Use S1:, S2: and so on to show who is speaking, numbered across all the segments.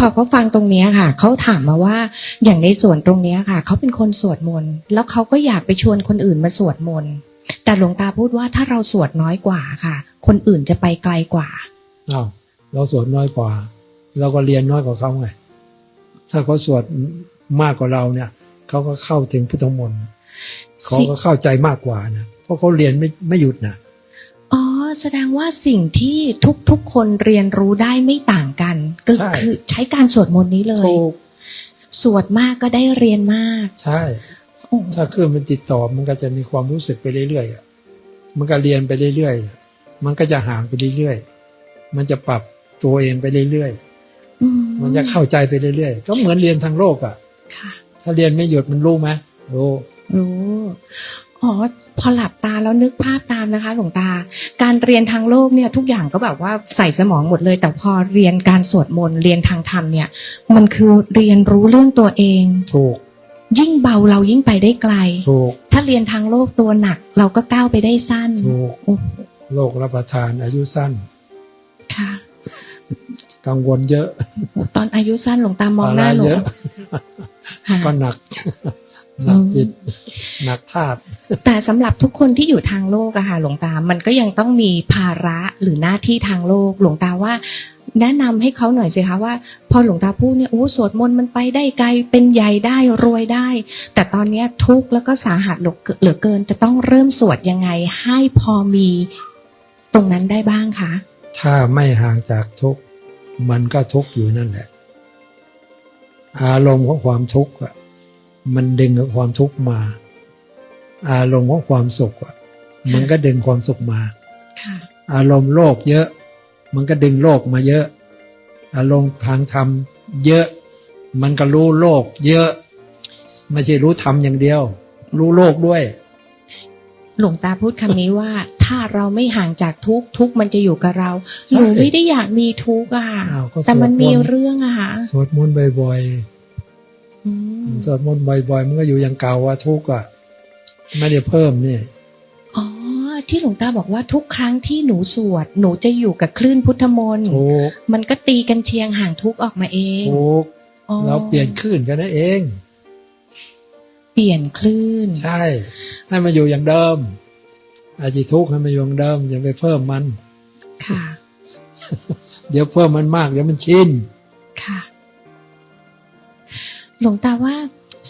S1: พอเขาฟังตรงนี้ค่ะ เขาถามมาว่าอย่างในส่วนตรงนี้ค่ะ เขาเป็นคนสวดมนต์แล้วเขาก็อยากไปชวนคนอื่นมาสวดมนต์แต่หลวงตาพูดว่าถ้าเราสวดน้อยกว่าค่ะ คนอื่นจะไปไกลกว่า
S2: อ้าเราสวดน้อยกว่า เราก็เรียนน้อยกว่าเขาไง ถ้าเขาสวดมากกว่าเราเนี่ยเขาก็เข้าถึงพุทธมนต์เขาก็เข้าใจมากกว่านะเพราะเขาเรียนไม่ไม่หยุดนะ
S1: แสดงว่าสิ่งที่ทุกๆคนเรียนรู้ได้ไม่ต่างกัน ก็คือใช้การสวดมนต์นี้เลย
S2: ถูก
S1: สวดมากก็ได้เรียนมาก
S2: ใช่
S1: โอ้
S2: ถ้าเครื่องมันติดต่อมันก็จะมีความรู้สึกไปเรื่อยๆอะมันก็เรียนไปเรื่อยๆ มันก็จะห่างไปเรื่อยๆ มันจะปรับตัวเองไปเรื่อย
S1: อื
S2: ๆ มันจะเข้าใจไปเรื่อยๆ ก็เหมือนเรียนทางโลกอะ
S1: ค่ะ
S2: ถ้าเรียนไม่หยุดมันรู้ไหมรู้
S1: รู้ อ๋อพอหลับตาแล้วนึกภาพตามนะคะหลวงตา การเรียนทางโลกเนี่ยทุกอย่างก็แบบว่าใส่สมองหมดเลย แต่พอเรียนการสวดมนต์เรียนทางธรรมเนี่ย มันคือเรียนรู้เรื่องตัวเอง
S2: ถูก
S1: ยิ่งเบาเรายิ่งไปได้ไกล
S2: ถูก
S1: ถ้าเรียนทางโลกตัวหนัก เราก็ก้าวไปได้สั้น
S2: ถูก
S1: โอ้โห
S2: โรครับประทานอายุสั้น
S1: ค่ะ
S2: กังวลเยอะ
S1: ตอนอายุสั้นหลวงตามองหน้า
S2: ภระ
S1: หนู
S2: เยอะ
S1: ค่ะ
S2: ก็หนักหนักจิตหนักธาตุ
S1: แต่สำหรับทุกคนที่อยู่ทางโลกอะค่ะหลวงตา มันก็ยังต้องมีภาระหรือหน้าที่ทางโลก หลวงตาว่า แนะนำให้เขาหน่อยสิคะว่า พอหลวงตาพูดเนี่ยโอ้สวดมนต์มันไปได้ไกลเป็นใหญ่ได้รวยได้ แต่ตอนเนี้ทุกข์แล้วก็สาหัสเหลือเหลือเกิน จะต้องเริ่มสวดยังไง ให้พอมีตรงนั้นได้บ้างคะ
S2: ถ้าไม่ห่างจากทุกข์มันก็ทุกข์อยู่นั่นแหละ อารมณ์ของความทุกข์มันดึงความทุกข์มา อารมณ์ของความสุขอะมันก็ดึงความสุขมา
S1: ค่ะ
S2: อารมณ์โลภเยอะ มันก็ดึงโลภมาเยอะ อารมณ์ทางธรรมเยอะ มันก็รู้โลก เยอะ ไม่ใช่รู้ธรรมอย่างเดียว รู้โลกด้วย
S1: หลวงตาพูดคำนี้ว่า ถ้าเราไม่ห่างจากทุกข์ทุกข์มันจะอยู่กับเรา
S2: ใช่
S1: หนูไม่ได้อยากมีทุกข์อะ
S2: อ้าวก็
S1: แต่มัน
S2: สวดมนต์
S1: มีเรื่องอะค่ะ
S2: สวดมนต์บ่อย
S1: อืม
S2: ๆสวดมนต์บ่อยๆมันก็อยู่อย่างเก่าว่าทุกข์อะ ไม่ได้เพิ่มนี่
S1: อ๋อที่หลวงตาบอกว่าทุกครั้งที่หนูสวด หนูจะอยู่กับคลื่นพุทธมนต์
S2: ทุกข์
S1: มันก็ตีกันเชียงห่างทุกข์ออกมาเอง
S2: ทุกข์
S1: อ๋อ
S2: เราเปลี่ยนคลื่นกันนั่นเอง
S1: เปลี่ยนคลื่น
S2: ใช่ ให้มันอยู่อย่างเดิม อาจิทุกข์ให้มันอยู่อย่างเดิมอย่าไปเพิ่มมัน
S1: ค่ะ
S2: เดี๋ยวเพิ่มมันมากเดี๋ยวมันชิน
S1: ค่ะ หลวงตาว่า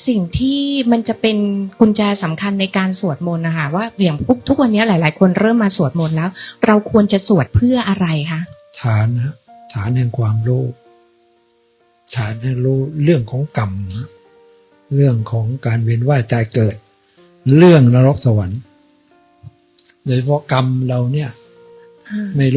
S1: สิ่งที่มันจะเป็นกุญแจสำคัญในการสวดมนต์นะคะว่าอย่างทุกทุกวันนี้หลาย ๆ คนเริ่มมาสวดมนต์แล้ว เราควรจะสวดเพื่ออะไรคะ
S2: ฐานนะฐานแห่งความรู้ฐานให้รู้เรื่องของกรรมนะเรื่องของการเวียนว่ายใจเกิด เรื่องนรกสวรรค์โดยเฉพาะกรรมเราเนี่ย
S1: อ่า
S2: ไม่รู้